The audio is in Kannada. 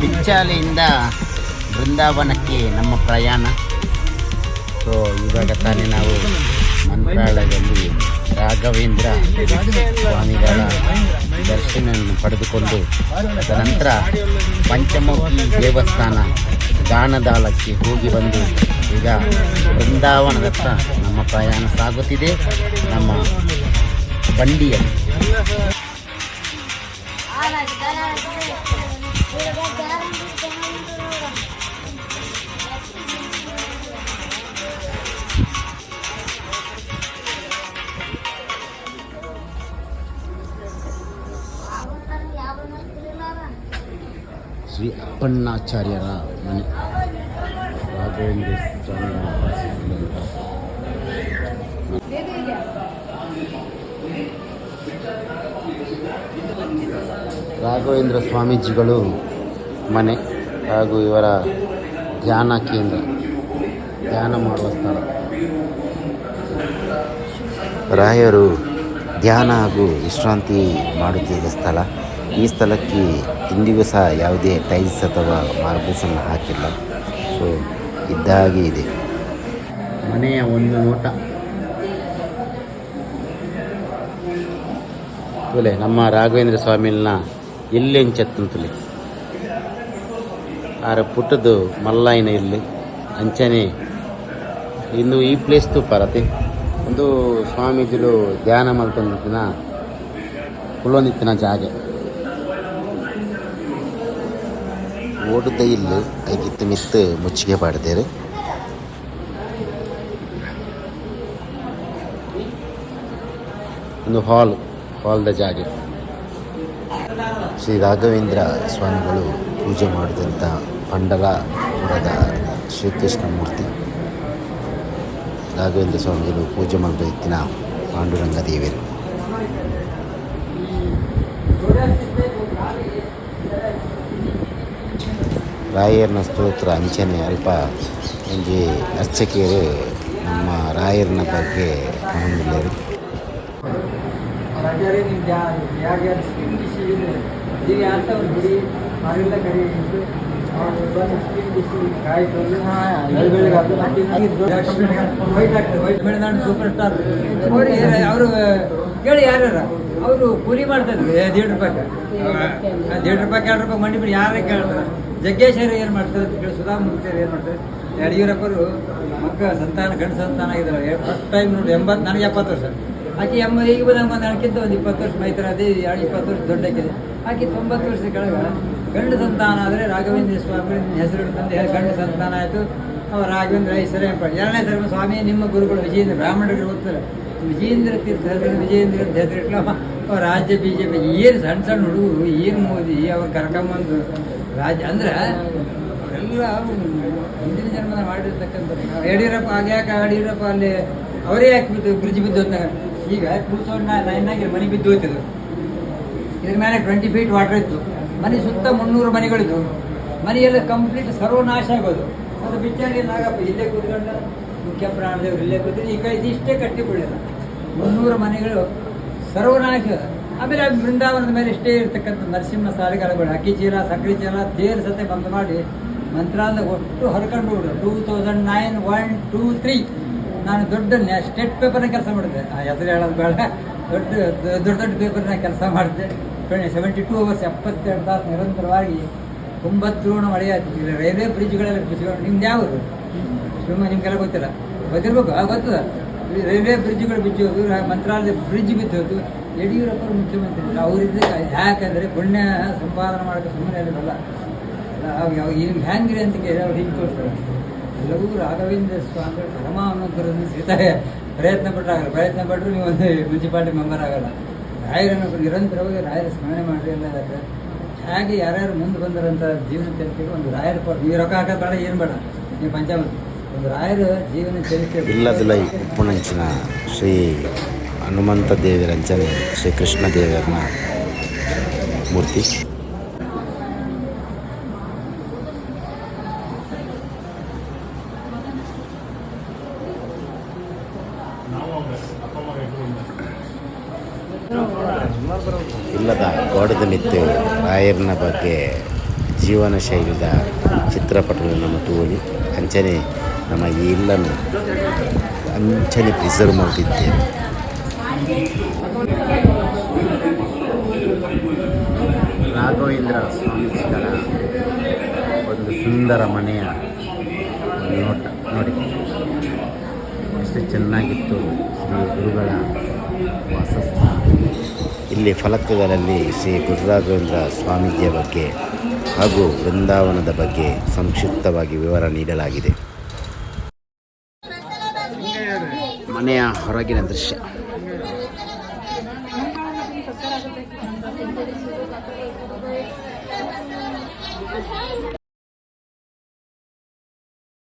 ಬಿಚ್ಚಾಲೆಯಿಂದ ಬೃಂದಾವನಕ್ಕೆ ನಮ್ಮ ಪ್ರಯಾಣ. ಸೊ ಇವಾಗ ತಾನೇ ನಾವು ಮಂತ್ರಾಲಯದಲ್ಲಿ ರಾಘವೇಂದ್ರ ಸ್ವಾಮಿಗಳ ದರ್ಶನವನ್ನು ಪಡೆದುಕೊಂಡು ತದನಂತರ ಪಂಚಮುಖಿ ದೇವಸ್ಥಾನ ದಾನದಾಲಕ್ಕೆ ಹೋಗಿ ಬಂದು ಈಗ ಬೃಂದಾವನದತ್ತ ನಮ್ಮ ಪ್ರಯಾಣ ಸಾಗುತ್ತಿದೆ, ನಮ್ಮ ಬಂಡಿಯಲ್ಲಿ. ಶ್ರೀ ಅಪ್ಪಣ್ಣಾಚಾರ್ಯರ ಮನೆ ರಾಘವೇಂದ್ರ ಸ್ವಾಮಿಗಳ ವಾಸಿಸಿದಂಥ ರಾಘವೇಂದ್ರ ಸ್ವಾಮೀಜಿಗಳು ಮನೆ ಹಾಗೂ ಇವರ ಧ್ಯಾನ ಕೇಂದ್ರ. ಧ್ಯಾನ ಮಾಡುವ ಸ್ಥಳ ರಾಯರು ಧ್ಯಾನ ಹಾಗೂ ವಿಶ್ರಾಂತಿ ಮಾಡುತ್ತಿದ್ದ ಸ್ಥಳ. ಈ ಸ್ಥಳಕ್ಕೆ ಇಂದಿಗೂ ಸಹ ಯಾವುದೇ ಟೈಲ್ಸ್ ಅಥವಾ ಮಾರ್ಬಲ್ಸನ್ನು ಹಾಕಿಲ್ಲ. ಸೊ ಇದ್ದಾಗೆ ಇದೆ. ಮನೆಯ ಒಂದು ನೋಟ. ತುಲೆ ನಮ್ಮ ರಾಘವೇಂದ್ರ ಸ್ವಾಮಿನ ಎಲ್ಲೆಂಚತ್ತಂತುಲೆ ಆರ ಪುಟ್ಟದು ಮಲ್ಲಾಯಿನ ಇಲ್ಲಿ, ಅಂಚನೆ. ಇನ್ನು ಈ ಪ್ಲೇಸ್ ಪರತೆ. ಒಂದು ಸ್ವಾಮೀಜಿಲು ಧ್ಯಾನ ಮಲ್ತೊಂದಿತ್ತಿನ ನಿತ್ತಿನ ಜಾಗೆ. ಓಡುದ ಇಲ್ಲಿ ಐಗಿತ್ತು ಮಿತ್ತು ಮುಚ್ಚಿಗೆ ಪಾಡ್ದೇರು ಒಂದು ಹಾಲ್, ಹಾಲ್ದ ಜಾಗೆ. ಶ್ರೀ ರಾಘವೇಂದ್ರ ಸ್ವಾಮಿಗಳು ಪೂಜೆ ಮಾಡಿದಂಥ ಶ್ರೀಕೃಷ್ಣ ಮೂರ್ತಿ. ರಾಘವೇಂದ್ರ ಸ್ವಾಮಿಗಳು ಪೂಜೆ ಮಾಡಿದ ಇತ್ತಿನ ಪಾಂಡುರಂಗ ದೇವಿಯರು ರಾಯರ್ನ ಸ್ತೋತ್ರ, ಅಂಚನೆ, ಅಲ್ಪ ಒಂಜಿ ಅರ್ಚಕಿಯರು ನಮ್ಮ ರಾಯರ್ನ ಬಗ್ಗೆ ಕಾಣುವುದಿಲ್ಲರು ರಾಜಾರೇ ನೀವು ಯಾ ಯಾರ್ಯಾರ ಸ್ಕಿನ್ ಡಿಸೀಸ್ ಇದು ಅಂತ ಒಂದು ಬಿಡಿ ಮನೆಲ್ಲ ಕಡೆ ಅವ್ರು ಸೂಪರ್ ಸ್ಟಾರ್ ಕೇಳಿ ಯಾರ್ಯಾರ? ಅವರು ಕೂಲಿ ಮಾಡ್ತಾ ಇದ್ರು. ಏ, ದೇಡ್ ರೂಪಾಯಿ ದೇಡ್ ರೂಪಾಯಿ ಎರಡು ರೂಪಾಯಿ ಮಂಡಿ ಬಿಡಿ ಯಾರೇ ಕೇಳ್ತಾರೆ. ಜಗ್ಗೇಶ್ವರ ಏನು ಮಾಡ್ತಾರೆ? ಅಂತ ಕೇಳಿ ಸುಧಾಮೂರ್ತಿಯರು ಏನು ಮಾಡ್ತಾರೆ? ಯಡಿಯೂರಪ್ಪರು ಮಕ್ಕಳ ಸಂತಾನ ಗಂಡು ಸಂತಾನ ಆಗಿದ್ದಾರೆ. ಫಸ್ಟ್ ಟೈಮ್ ನೋಡಿ ಎಂಬತ್ತು ನನಗೆ ಎಪ್ಪತ್ತು ವರ್ಷ. ಆಕೆ ಎಂಬ ಈಗ ಬಂದಂಗೆ ಬಂದು ನನಗಿಂತ ಒಂದು ಇಪ್ಪತ್ತು ವರ್ಷ ಮೈತ್ರ ಅದೇ ಎರಡು ಇಪ್ಪತ್ತು ವರ್ಷ ದೊಡ್ಡಕ್ಕಿದೆ ಆಕೆ ತೊಂಬತ್ತು ವರ್ಷ ಕೆಳಗೆ ಗಂಡು ಸಂತಾನ ಆದರೆ ರಾಘವೇಂದ್ರ ಸ್ವಾಮಿ ಹೆಸರು ಹೇಳಿ ಗಂಡು ಸಂತಾನ ಆಯಿತು. ಅವ ರಾಘವೇಂದ್ರ ಹೆಸರೇ ಪಡ ಎರಡನೇ ಧರ್ಮ ಸ್ವಾಮಿ, ನಿಮ್ಮ ಗುರುಗಳು ವಿಜಯೇಂದ್ರ ಬ್ರಾಹ್ಮಣರು ಗೊತ್ತಿಲ್ಲ ವಿಜಯೇಂದ್ರ ತೀರ್ಥ ಹೆಸರು ವಿಜಯೇಂದ್ರ ಅಂತ ಅವ ರಾಜ್ಯ ಬಿ ಜೆ ಪಿ ಏನು ಸಣ್ಣ ಸಣ್ಣ ಹುಡುಗರು, ಏನು ಮೋದಿ ಅವ್ರು ಕರ್ಕೊಂಬಂದು ರಾಜ್ಯ ಅಂದ್ರೆ ಎಲ್ಲ ಹಿಂದಿನ ಜನ್ಮದ ಮಾಡಿರ್ತಕ್ಕಂಥ ಯಡಿಯೂರಪ್ಪ ಆಗ ಯಾಕೆ ಯಡಿಯೂರಪ್ಪ ಅಲ್ಲಿ ಅವರೇ ಯಾಕೆ ಬಿದ್ದು ಬ್ರಿಡ್ಜ್ ಬಿದ್ದು ಅಂತ ಈಗ ಟೂ ತೌಸಂಡ್ ಆಗಿ ಮನೆ ಬಿದ್ದು ಹೋಯ್ತಿದ್ರು ಇದ್ರ ಮೇಲೆ ಟ್ವೆಂಟಿ ಫೀಟ್ ವಾಟರ್ ಇತ್ತು. ಮನೆ ಸುತ್ತ ಮುನ್ನೂರು ಮನೆಗಳಿದ್ದು ಮನೆಯೆಲ್ಲ ಕಂಪ್ಲೀಟ್ ಸರ್ವನಾಶ ಆಗೋದು. ಅದು ಬಿಚ್ಚಾಗಿ ನಾಗಪ್ಪ, ಇಲ್ಲೇ ಕೂತ್ಕೊಂಡ ಮುಖ್ಯ ಪ್ರಾಣದೇವರು ಇಲ್ಲೇ ಕೂತಿದ್ರು ಈ ಕೈ ಇಷ್ಟೇ ಕಟ್ಟಿ ಬಿಡಿಲ್ಲ ಮುನ್ನೂರು ಮನೆಗಳು ಸರ್ವನಾಶ. ಆಮೇಲೆ ಬೃಂದಾವನದ ಮೇಲೆ ಇಷ್ಟೇ ಇರ್ತಕ್ಕಂಥ ನರಸಿಂಹ ಸಾಲಿಗಾರಗಳು ಅಕ್ಕಿ ಚೀಲ ಸಕ್ಕರೆ ಚೀಲ, ತೇರು ಸತೆ ಬಂದ್ ಮಾಡಿ ಮಂತ್ರಾಲಯ ಒಟ್ಟು ಹರ್ಕೊಂಡು ಬಿಡು two thousand nine one two three ನಾನು ದೊಡ್ಡ ಸ್ಟೇಟ್ ಪೇಪರ್ನ ಕೆಲಸ ಮಾಡಿದೆ. ಆ ಹೆಸರು ಹೇಳೋದು ಬೇಡ. ದೊಡ್ಡ ದೊಡ್ಡ ದೊಡ್ಡ ಪೇಪರ್ನ ಕೆಲಸ ಮಾಡಿದೆ. ಸೆವೆಂಟಿ ಟೂ ಅವರ್ಸ್ ಎಪ್ಪತ್ತೆರಡು ತಾಸು ನಿರಂತರವಾಗಿ ಒಂಬತ್ತು ಮಳೆ ಇಲ್ಲ ರೈಲ್ವೆ ಬ್ರಿಡ್ಜ್ಗಳೆಲ್ಲ ಬಿಸಿಗಳು ನಿಮ್ದು ಯಾವುದು? ಸುಮ್ಮನೆ ನಿಮ್ಗೆಲ್ಲ ಗೊತ್ತಿಲ್ಲ. ಗೊತ್ತಿರ್ಬೇಕು ಆ ಗೊತ್ತದ. ರೈಲ್ವೆ ಬ್ರಿಡ್ಜ್ಗಳು ಬಿದ್ದು ಹೋದು ರಾ- ಮಂತ್ರಾಲಯದ ಬ್ರಿಡ್ಜ್ ಬಿದ್ದು ಹೋದು ಯಡಿಯೂರಪ್ಪರು ಮುಖ್ಯಮಂತ್ರಿ ಅವರಿದ್ದ ಯಾಕಂದರೆ ಪುಣ್ಯ ಸಂಪಾದನೆ ಮಾಡೋಕ್ಕೆ ಸುಮ್ಮನೆ ಅಲ್ಲ ಈಗ ಹ್ಯಾಂಗಿರಿ ಅಂತ ಕೇಳಿ ಅವ್ರು ಹಿಂಗೆ ತೋರಿಸ್ತಾರೆ. ಎಲ್ಲವೂ ರಾಘವೇಂದ್ರ ಸ್ವಾಮಿ ಪರಮಾನುಗ್ರಹ ಸಿಗ್ತಾರೆ ಪ್ರಯತ್ನ ಪಟ್ಟಾಗಲ್ಲ ಪ್ರಯತ್ನ ಪಟ್ಟರು ನೀವು ಒಂದು ಮುನ್ಸಿಪಾಲ್ಟಿ ಮೆಂಬರ್ ಆಗಲ್ಲ. ರಾಯರನ್ನು ನಿರಂತರವಾಗಿ ರಾಯರ ಸ್ಮರಣೆ ಮಾಡಿ ಎಲ್ಲ ಹಾಗೆ ಯಾರ್ಯಾರು ಮುಂದೆ ಬಂದರಂಥ ಜೀವನ ಚರಿತ್ರೆಗೆ ಒಂದು ರಾಯರ ಪ ನೀವು ರೊಕ್ಕ ಹಾಕೋದು ಏನು ಬೇಡ. ನೀವು ಪಂಚಾಮೃತ ಒಂದು ರಾಯರ ಜೀವನ ಚರಿತ್ರೆ ಇಲ್ಲದಿಲ್ಲ ಉಪ್ಪುಣಂಚಿನ ಶ್ರೀ ಹನುಮಂತ ದೇವಿರಂಚನೆ ಶ್ರೀ ಕೃಷ್ಣ ದೇವರನ್ನ ಮೂರ್ತಿ. ಇಲ್ಲದ ಗೋಡದ ಮಿತ್ತು ರಾಯರ್ನ ಬಗ್ಗೆ ಜೀವನ ಶೈಲಿದ ಚಿತ್ರಪಟಗಳನ್ನು ನಮ್ಮ ತೋಳಿ, ಅಂಚನೆ ನಮ್ಮ ಈ ಇಲ್ಲನ್ನು ಅಂಚನೆ ಪ್ರಿಸರ್ವ್ ಮಾಡುತ್ತಿದ್ದೇವೆ ರಾಘವೇಂದ್ರ ಸ್ವಾಮೀಜಿಗಳ ಒಂದು ಸುಂದರ ಮನೆಯ ನೋಟ ನೋಡಿ. ಎಷ್ಟು ಚೆನ್ನಾಗಿತ್ತು ಶ್ರೀ ಗುರುಗಳ ಇಲ್ಲಿ ಫಲಕಗಳಲ್ಲಿ ಶ್ರೀ ಗುರುರಾಘವೇಂದ್ರ ಸ್ವಾಮೀಜಿಯ ಬಗ್ಗೆ ಹಾಗೂ ಬೃಂದಾವನದ ಬಗ್ಗೆ ಸಂಕ್ಷಿಪ್ತವಾಗಿ ವಿವರ ನೀಡಲಾಗಿದೆ. ಮನೆಯ ಹೊರಗಿನ ದೃಶ್ಯ.